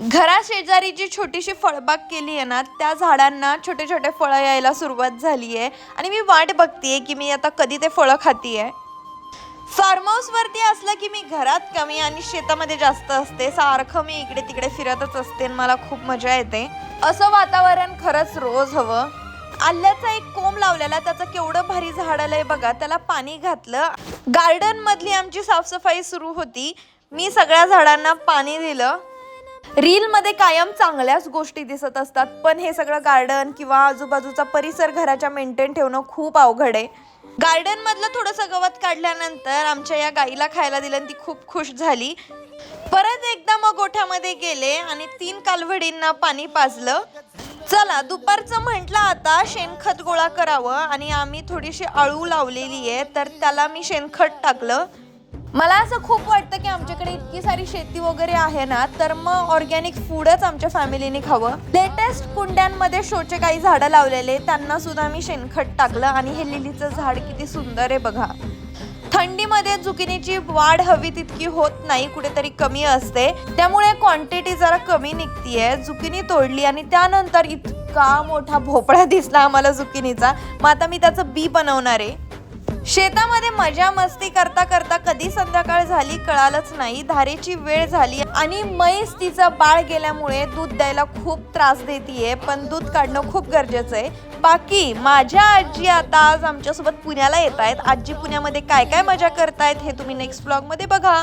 घरा शेजारी जी छोटीशी फळबाग केली आहे ना त्या झाडांना छोटे छोटे फळं यायला सुरुवात झाली आहे. आणि मी वाट बघतीये की मी आता कधी ते फळं खातीये. फार्म हाऊसवरती असलं की मी घरात कमी आणि शेतामध्ये जास्त असते. सारखं मी इकडे तिकडे फिरतच असते आणि मला खूप मजा येते. असं वातावरण खरंच रोज हवं. आल्याचा एक कोंब लावलेला त्याचं केवढं भारी झाड आलंय बघा. त्याला पाणी घातलं. गार्डन मधली आमची साफसफाई सुरू होती. मी सगळ्या झाडांना पाणी दिलं. रीलमध्ये कायम चांगल्याच गोष्टी दिसत असतात पण हे सगळं गार्डन किंवा आजूबाजूचा परिसर घराच्या मेंटेन ठेवणं खूप अवघड आहे. गार्डनमधलं थोडंसं गवत काढल्यानंतर आमच्या या गाईला खायला दिलं ती खूप खुश झाली. परत एकदा मग गोठ्यामध्ये गेले आणि तीन कालवडींना पाणी पाजलं. चला दुपारचं म्हटलं आता शेणखत गोळा करावं आणि आम्ही थोडीशी आळू लावलेली आहे तर त्याला मी शेणखत टाकलं. मला असं खूप वाटतं की आमच्याकडे इतकी सारी शेती वगैरे आहे ना तर मग ऑर्गॅनिक फूडच आमच्या फॅमिलीने खावं. लेटेस्ट कुंड्यांमध्ये शोचे काही झाडं लावलेले त्यांना सुद्धा मी शेणखत टाकलं आणि हे लिलीचं झाड किती सुंदर आहे बघा. थंडीमध्ये जुकिनीची वाढ हवी तितकी होत नाही कुठेतरी कमी असते. त्यामुळे क्वांटिटी जरा कमी निघतीये. जुकिनी तोडली आणि त्यानंतर इतका मोठा भोपळा दिसला आम्हाला जुकिनीचा. मग आता मी त्याचं बी बनवणार आहे. शेतामध्ये मजा मस्ती करता करता कधी संध्याकाळ झाली कळालच नाही. धारेची वेळ झाली आणि म्हैस तिचं बाळ गेल्यामुळे दूध द्यायला खूप त्रास देतीये पण दूध काढणं खूप गरजेचं आहे. बाकी माझ्या आजी आता आज आमच्यासोबत पुण्याला येत आहेत आजी पुण्यामध्ये काय काय मजा करतायत हे तुम्ही नेक्स्ट ब्लॉगमध्ये बघा.